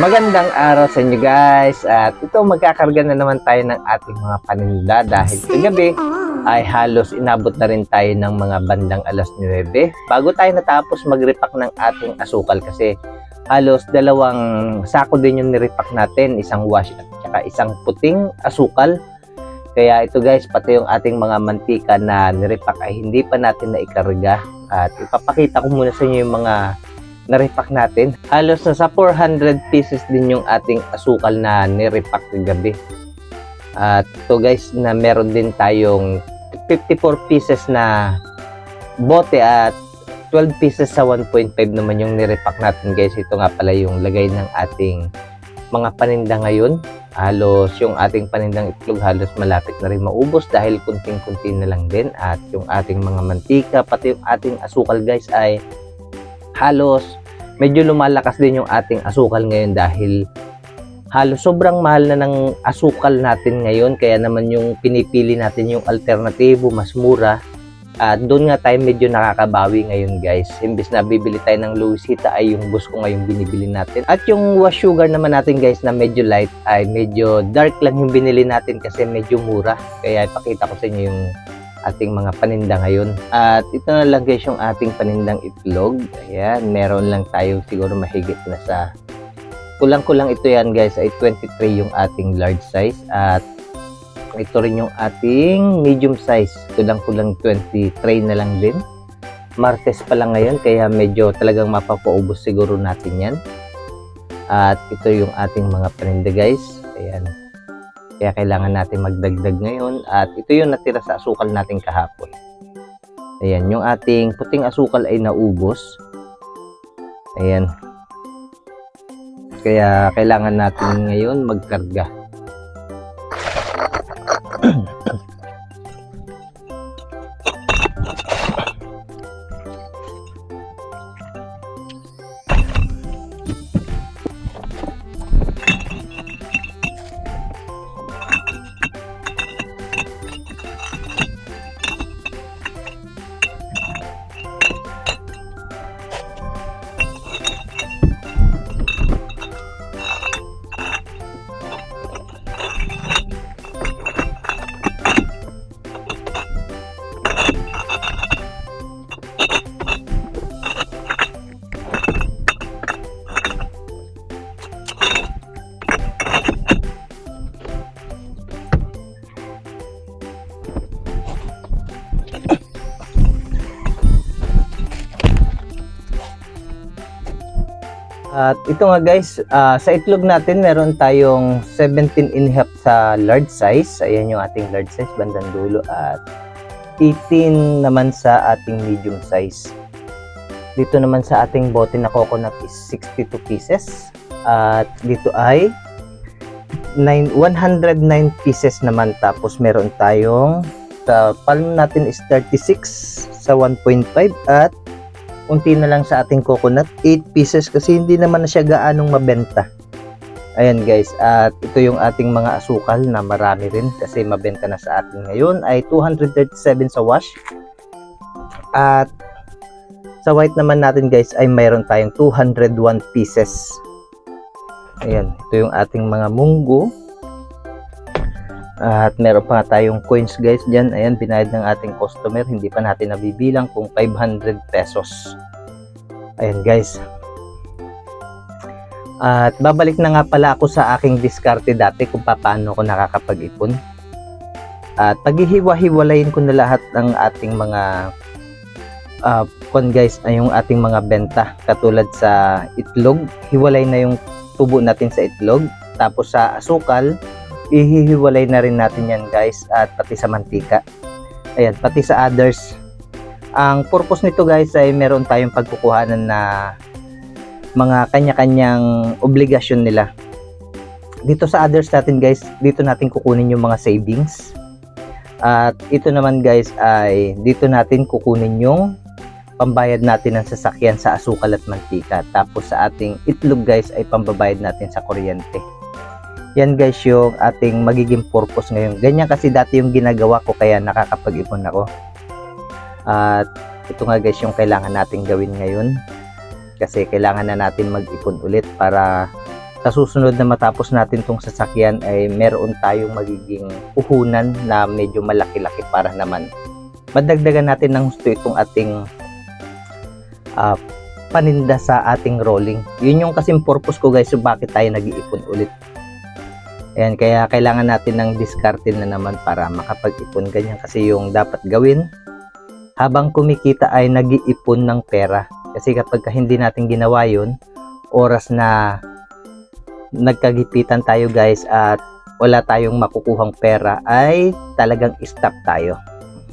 Magandang araw sa inyo guys. At ito magkakarga na naman tayo ng ating mga paninda dahil kagabi ay halos inabot na rin tayo ng mga bandang alas 9 bago tayo natapos mag-repack ng ating asukal kasi halos dalawang sako din yung nirepack natin isang wash at saka isang puting asukal. Kaya ito guys pati yung ating mga mantika na nirepack ay hindi pa natin naikarga. At ipapakita ko muna sa inyo yung mga na-repack natin. Halos nasa 400 pieces din yung ating asukal na ni-repack gabi. At ito guys, na meron din tayong 54 pieces na bote at 12 pieces sa 1.5 naman yung ni-repack natin guys. Ito nga pala yung lagay ng ating mga paninda ngayon. Halos yung ating panindang itlog halos malapit na rin maubos dahil kunting-kunti na lang din. At yung ating mga mantika, pati yung ating asukal guys ay halos medyo lumalakas din yung ating asukal ngayon dahil halos sobrang mahal na ng asukal natin ngayon. Kaya naman yung pinipili natin yung alternatibo mas mura. At doon nga tayo medyo nakakabawi ngayon guys. Imbis na bibili tayo ng Luisita ay yung bus ko ngayon binibili natin. At yung wash sugar naman natin guys na medyo light ay medyo dark lang yung binili natin kasi medyo mura. Kaya ipakita ko sa inyo yung ating mga paninda ngayon. At ito na lang guys yung ating panindang itlog. Ayan, meron lang tayo siguro mahigit na sa kulang-kulang ito yan guys ay 23 yung ating large size at ito rin yung ating medium size. Kulang-kulang 23 na lang din. Martes pa lang ngayon kaya medyo talagang mapapaubos siguro natin yan. At ito yung ating mga paninda guys. Ayan. Kaya kailangan natin magdagdag ngayon at ito yung natira sa asukal natin kahapon. Ayan, yung ating puting asukal ay naubos. Ayan. Kaya kailangan natin ngayon magkarga. At ito nga guys, ah, sa itlog natin meron tayong 17 and a half sa large size. Ayan yung ating large size, bandang dulo. At 18 naman sa ating medium size. Dito naman sa ating bote na coconut is 62 pieces. At dito ay 9, 109 pieces naman. Tapos meron tayong sa palm natin is 36 sa 1.5 at unti na lang sa ating coconut 8 pieces kasi hindi naman na siya gaanong mabenta. Ayan guys at ito yung ating mga asukal na marami rin kasi mabenta na sa atin ngayon ay 237 sa wash. At sa white naman natin guys ay mayroon tayong 201 pieces. Ayan ito yung ating mga munggo at meron pa tayong coins guys dyan. Ayan, binayad ng ating customer. Hindi pa natin nabibilang kung 500 pesos. Ayan guys. At babalik na nga pala ako sa aking diskarte dati kung paano ako nakakapag-ipon. At paghihiwa-hiwalayin ko na lahat ng ating mga uh, kon guys ay yung ating mga benta katulad sa itlog hiwalay na yung tubo natin sa itlog tapos sa asukal ihihiwalay na rin natin yan guys at pati sa mantika. Ayan pati sa others. Ang purpose nito guys ay meron tayong pagkukuhanan na mga kanya-kanyang obligasyon nila. Dito sa others natin guys dito natin kukunin yung mga savings. At ito naman guys ay dito natin kukunin yung pambayad natin ng sasakyan sa asukal at mantika. Tapos sa ating itlog guys ay pambabayad natin sa kuryente yan guys yung ating magiging purpose ngayon. Ganyan kasi dati yung ginagawa ko kaya nakakapag-ipon ako. At ito nga guys yung kailangan natin gawin ngayon. Kasi kailangan na natin mag-ipon ulit para sa susunod na matapos natin tong sasakyan ay meron tayong magiging puhunan na medyo malaki-laki para naman madagdagan natin ng gusto itong ating ah, paninda sa ating rolling. Yun yung kasing purpose ko guys, so bakit tayo nag-iipon ulit. Ayan, kaya kailangan natin ng diskarte na naman para makapag-ipon ganyan kasi yung dapat gawin habang kumikita ay nag-iipon ng pera. Kasi kapag ka hindi natin ginawa yun, oras na nagkagipitan tayo guys at wala tayong makukuhang pera ay talagang stop tayo.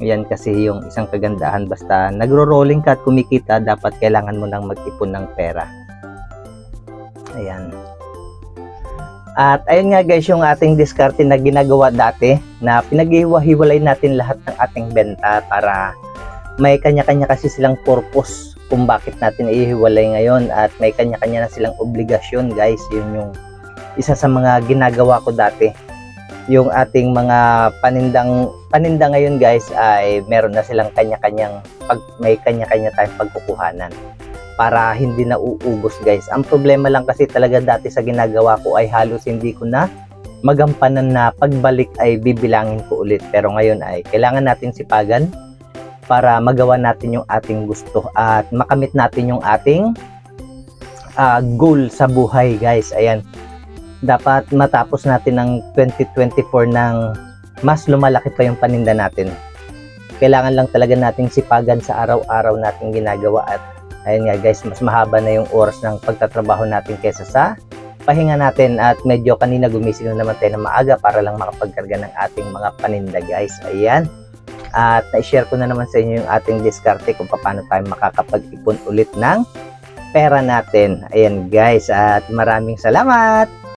Yan kasi yung isang kagandahan basta nagro-rolling ka at kumikita dapat kailangan mo nang mag-ipon ng pera. Ayan. At ayun nga guys yung ating diskarte na ginagawa dati na pinaghiwa-hiwalay natin lahat ng ating benta para may kanya-kanya kasi silang purpose kung bakit natin ihiwalay ngayon. At may kanya-kanya na silang obligasyon guys. Yun yung isa sa mga ginagawa ko dati. Yung ating mga panindang paninda ngayon guys ay meron na silang kanya-kanyang pag may kanya-kanya tayong pagkukuhanan para hindi na uubos guys. Ang problema lang kasi talaga dati sa ginagawa ko ay halos hindi ko na magampanan na pagbalik ay bibilangin ko ulit. Pero ngayon ay kailangan natin sipagan para magawa natin yung ating gusto at makamit natin yung ating ah, goal sa buhay guys. Ayan dapat matapos natin ng 2024 ng mas lumalaki pa yung paninda natin. Kailangan lang talaga nating sipagan sa araw-araw nating ginagawa at ayun nga guys, mas mahaba na yung oras ng pagtatrabaho natin kesa sa pahinga natin at medyo kanina gumising na naman tayo na maaga para lang makapagkarga ng ating mga paninda guys. Ayan. At na-share ko na naman sa inyo yung ating diskarte kung paano tayo makakapag-ipon ulit ng pera natin. Ayan guys at maraming salamat!